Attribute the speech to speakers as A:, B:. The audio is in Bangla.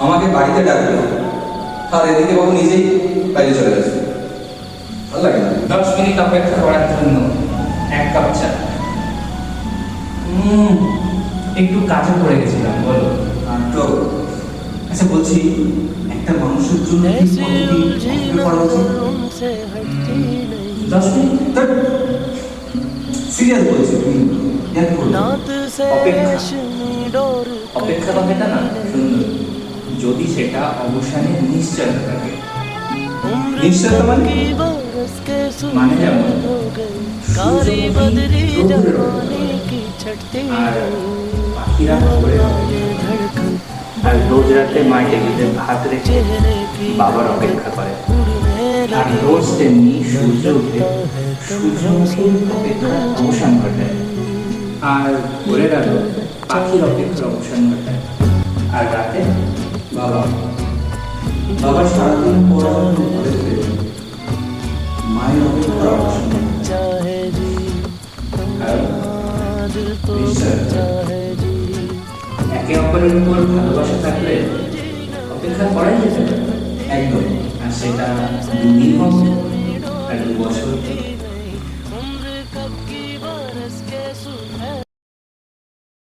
A: আমাকে বাড়িতে ডাকলো আর এদিকে বাবু নিজেই বাইরে চলে গেছে। ভালো লাগে না।
B: দশ মিনিট অপেক্ষা করার জন্য এক কাপ চা। উম, একটু কাজে পড়ে গেছিলাম বলো।
A: আর তো আচ্ছা বলছি একটা মানুষের জন্য
B: দশ মিনিট?
A: সিরিয়াস বলছি
B: অপেক্ষা। অপেক্ষা কথাটা না সুন্দর। যদি সেটা অবসানে নিশ্চয় থাকে।
A: মানে
B: মানে যেমন আর রোজ রাতে মাঠে গিয়ে ভাত রেখে বাবার অপেক্ষা করে। আর রোজ তেমনি সূর্য উঠে অবসান আর ভোরের আলো পাখির অবসান আর রাতে
A: বাবা। বাবা সারাদিন পড়াশোনা করেছে মায়ের অপেক্ষা
B: একে অপরের উপর ভালোবাসা থাকলে অপেক্ষা করাই যেতে
A: একদম।
B: আর সেটা দুদিন হোক আর দু বছর